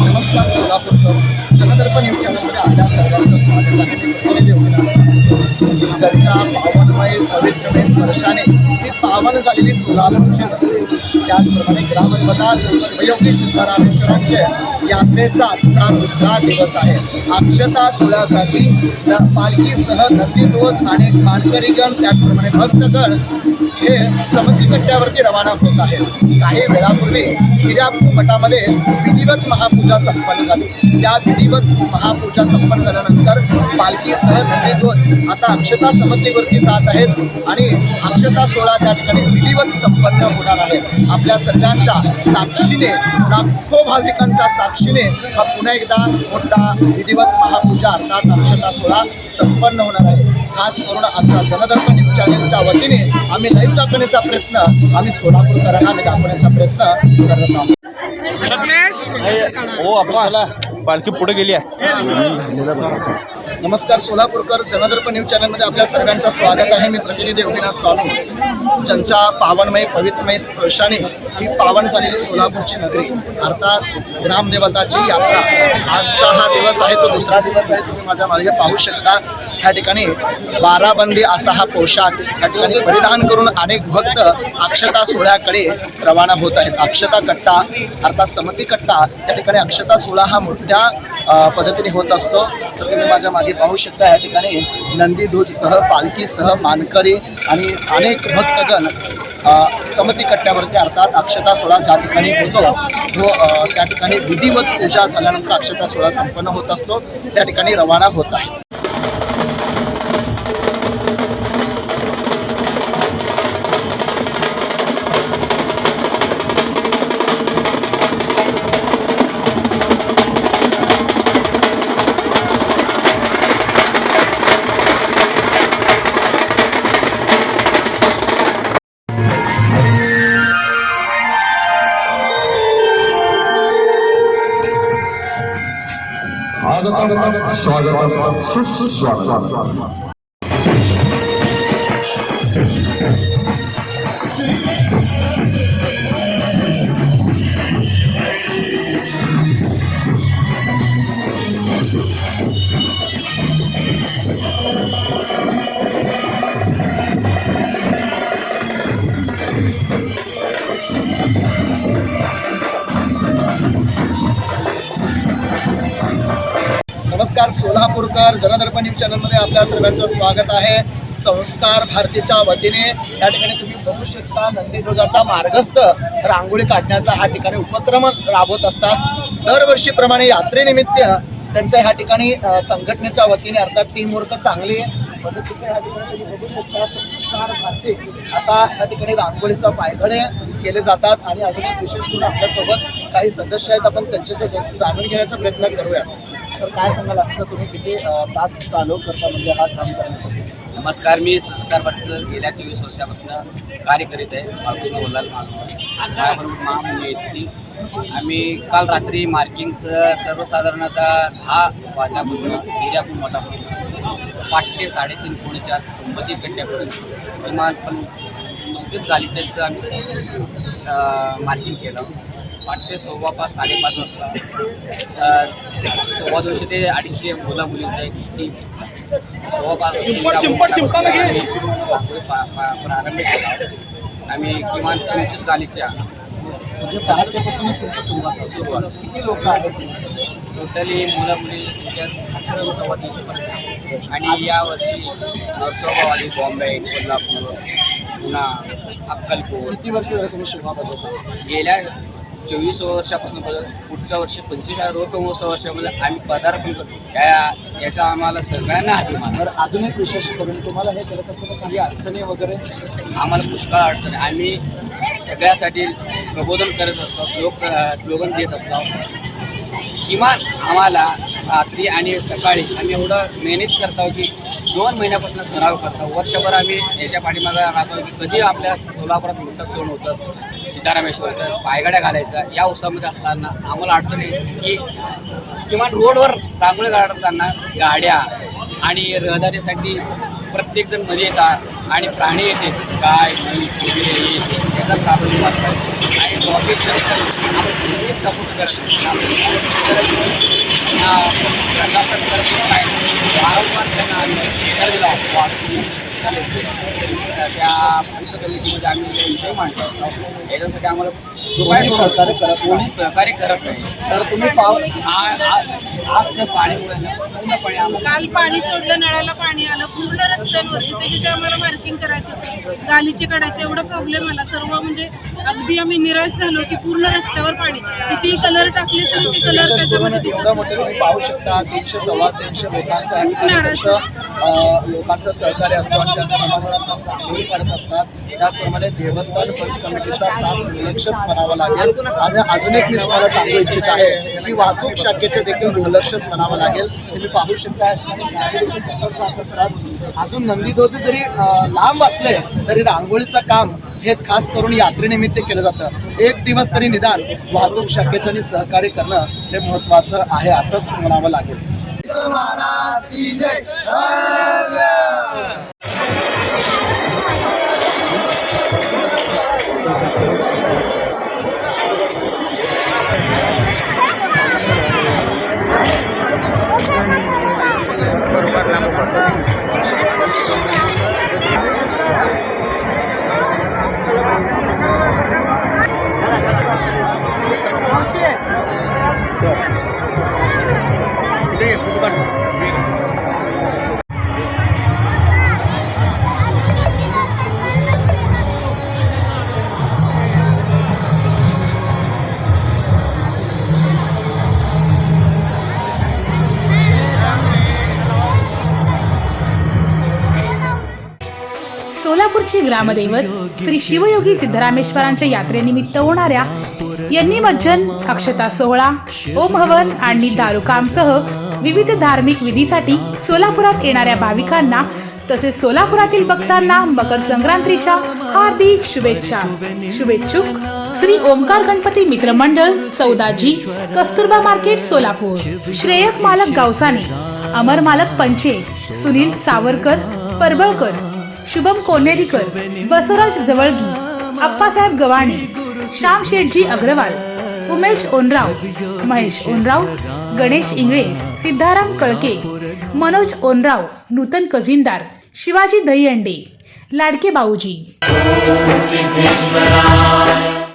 नमस्कार सोलापूरकर जनदर्पण न्यूज चॅनलमध्ये आपल्या सर्वांचं स्वागत आहे. मी ज्यांच्या पावनमय पवित्रमय स्पर्शाने ही पावन झालेली सोलापूरची नगरी त्याचप्रमाणे ग्रामदेवता श्री शिवयोगी सिद्धरामेश्वरांचे यात्रेचा आजचा दुसरा दिवस आहे. अक्षता सोहळ्यासाठी पालखीसह नंदीध्वज आणि मानकरीगण त्याचप्रमाणे भक्तगण हे समती कट्ट्यावरती रवाना होत आहेत. काही वेळापूर्वी हिरापूर मठामध्ये विधिवत महापूजा संपन्न झाली. त्या विधिवत महापूजा संपन्न झाल्यानंतर पालखीसह नंदीध्वज आता अक्षता समतीवरती जात आहेत आणि अक्षता सोहळा त्या ठिकाणी विधिवत संपन्न होणार आहे. आपल्या सर्वांच्या साक्षीने लाखो भाविकांच्या साक्षीने हा पुन्हा एकदा मोठा विधिवत महापूजा अर्थात अक्षता सोहळा संपन्न होणार आहे. खास करून आमच्या जनदर्पण न्यूज चॅनलच्या वतीने आम्ही लाईव्ह दाखवण्याचा प्रयत्न आम्ही सोलापूरकरांना दाखवण्याचा प्रयत्न करत आहोत. हो आपण चला पालखी पुढे गेली आहे. नमस्कार सोलापूरकर जनदर्प न्यूज चॅनलमध्ये आपल्या सर्वांचं स्वागत आहे. मी प्रतिनिधी योगीनाथ स्वामी. ज्यांच्या पावनमय पवित्रमय स्पर्शाने ही पावन झालेली सोलापूरची नगरी. अर्थात ग्रामदेवताची यात्रा. आजचा हा दिवस आहे तो दुसरा दिवस आहे. तुम्ही माझ्या मागे पाहू शकता. ह्या ठिकाणी बाराबंदी असा हा पोशाख या ठिकाणी परिधान करून अनेक भक्त अक्षता सोहळ्याकडे रवाना होत आहेत. अक्षता कट्टा अर्थात समती कट्टा. या ठिकाणी अक्षता सोहळा हा मोठ्या पद्धतीने होत असतो. तर तुम्ही माझ्या मागे पाहू शकता या ठिकाणी नंदीध्वजसह पालखीसह मानकरी आणि अनेक भक्तगण समती कट्ट्यावरती अर्थात अक्षता सोहळा ज्या ठिकाणी होतो तो त्या ठिकाणी विधिवत पूजा झाल्यानंतर अक्षता सोहळा संपन्न होत असतो. त्या ठिकाणी रवाना होत आहे. स्वागतम स्वागतम सुस्वागतम सोलापूरकर जनदर्पण न्यूज चॅनलमध्ये आपल्या सर्वांचं स्वागत आहे. संस्कार भारतीच्या वतीने. या ठिकाणी तुम्ही बघू शकता नंदीध्वजाचा मार्गस्थ रांगोळी काढण्याचा हा ठिकाणी उपक्रम राबवत असतात. दरवर्षीप्रमाणे यात्रेनिमित्त त्यांच्या ह्या ठिकाणी संघटनेच्या वतीने अर्थात टीम वर्क चांगली पद्धतीचे ठिकाणी तुम्ही बघू शकता. संस्कार भारती असा या ठिकाणी रांगोळीचा पायघडे केले जातात. आणि अजून विशेष करून आपल्यासोबत काही सदस्य आहेत. आपण त्यांच्यासोबत जाणून घेण्याचा प्रयत्न करूया. तर काय सांगाल? आजचं तुम्ही किती तास चालू करता म्हणजे हा काम करण्यासाठी? नमस्कार मी संस्कार पाटील गेल्या चोवीस वर्षापासून कार्य करीत आहे बाळकृष्ण वल्लाल महाबरोबर महामुली आहेत आम्ही काल रात्री मार्किंगचं सर्वसाधारणतः दहा वाजल्यापासून एरियापूर मठापासून पाच ते साडेतीन कोणी चार संमती गड्ड्यापर्यंत किमान पण नुसतेच गालीच्याचं आम्ही मार्किंग केलं. पाच ते सव्वा पाच साडेपाच वाजता. सव्वा दोनशे ते अडीचशे मुला मुलींचा एक टीम सव्वा पाच प्रारंभ केला. आम्ही किमान पंचवीस गालीच्या. किती लोक आहेत? टोटली मुलं मुली संख्या अठरा सव्वा तीनशेपर्यंत आणि यावर्षी नरसोबावाडी बॉम्बे कोल्हापूर पुन्हा अक्कलकोट. किती वर्ष झालं तुम्ही शोभा बघता गेल्या चोवीस वर्षापासून पुढच्या वर्षी पंचवीस रोट महोत्सव वर्षामध्ये आम्ही पदार्पण करतो. या याचा आम्हाला सगळ्यांना अभिमान. तर अजून एक विशेष करून तुम्हाला हे करत असताना काही अडचणी वगैरे? आम्हाला पुष्कळ अडचण. आम्ही सगळ्यासाठी प्रबोधन करत असतो श्लोक स्लोगन देत असतो. किमान आम्हाला रात्री आणि सकाळी आम्ही एवढं मेहनत करतो की दोन महिन्यापासून सराव करतो वर्षभर आम्ही याच्या पाठीमागं राहतो की कधी आपल्या सोलापुरात मोठं सण होतं सिद्धारामेश्वरचं पायगड्या घालायचं या उत्सवामध्ये असताना आम्हाला अडचण आहे की किमान रोडवर रांगोळी काढताना गाड्या आणि रहदारीसाठी प्रत्येकजणमध्ये येतात आणि प्राणी येते गाय म्हैस वगैरे याचा ते. वाटतात वारंवार त्यांना आम्ही दिला त्या पंचकमिटीमध्ये आम्ही विषय मांडतो याच्यासाठी आम्हाला कोणी सहकार्य करत? नाही. कोणी सहकार्य करत नाही. तर तुम्ही पाव आ- आ- आज त्या पाणीमुळे ना पूर्णपणे आम्हाला काल पाणी सोडलं नळाला पाणी आलं. पूर्ण रस्त्यांवरती ते तिथे आम्हाला मार्किंग करायचं होतं गालीचे काढायचे एवढा प्रॉब्लेम आला. सर्व म्हणजे अगदी आम्ही निराश झालो की पूर्ण रस्त्यावर पाणी. किती कलर टाकले तरी ते कलर विशेष करून त्याच्यामध्ये एवढं मोठं तुम्ही पाहू शकता. तीनशे सव्वा तीनशे लोकांचं आणि त्यांचं अं, लोकांचं सहकार्य असतो आणि त्याचप्रमाणे रांगोळी करत असतात त्याचप्रमाणे देवस्थान पंच कमिटीचा साथ दुर्लक्षच म्हणावं लागेल. आणि अजून एक मी तुम्हाला सांगू इच्छित आहे की वाहतूक शाखेचे देखील दुर्लक्षच म्हणावं लागेल. तुम्ही पाहू शकता अजून नंदीध्वज जरी लांब असले तरी रांगोळीचं काम हे खास करून यात्रेनिमित्त केलं जातं. एक दिवस तरी निदान वाहतूक शाखेचं आणि सहकार्य करणं हे महत्त्वाचं आहे असंच म्हणावं लागेल. महाराज की जय। सोलापूरचे ग्रामदैवत श्री शिवयोगी सिद्धरामेश्वरांच्या यात्रेनिमित्त होणाऱ्या यांनी मज्जन अक्षता सोहळा ओम हवन आणि दारुकामसह विविध धार्मिक विधीसाठी सोलापुरात येणाऱ्या भाविकांना तसेच सोलापुरातील भक्तांना मकर संक्रांतीच्या हार्दिक शुभेच्छा. शुभेच्छुक श्री ओमकार गणपती मित्र मंडळ चौदाजी कस्तुरबा मार्केट सोलापूर. श्रेयक मालक गावसाने अमर मालक पंचे सुनील सावरकर परबळकर शुभम कोनेरीकर बसवराज जवळगी अप्पासाहेब गव्हाणे श्याम शेठजी अग्रवाल उमेश ओनराव महेश ओनराव गणेश इंगळे सिद्धाराम कळके मनोज ओनराव नूतन कझिनदार शिवाजी दहीहंडे लाडके बाऊजी.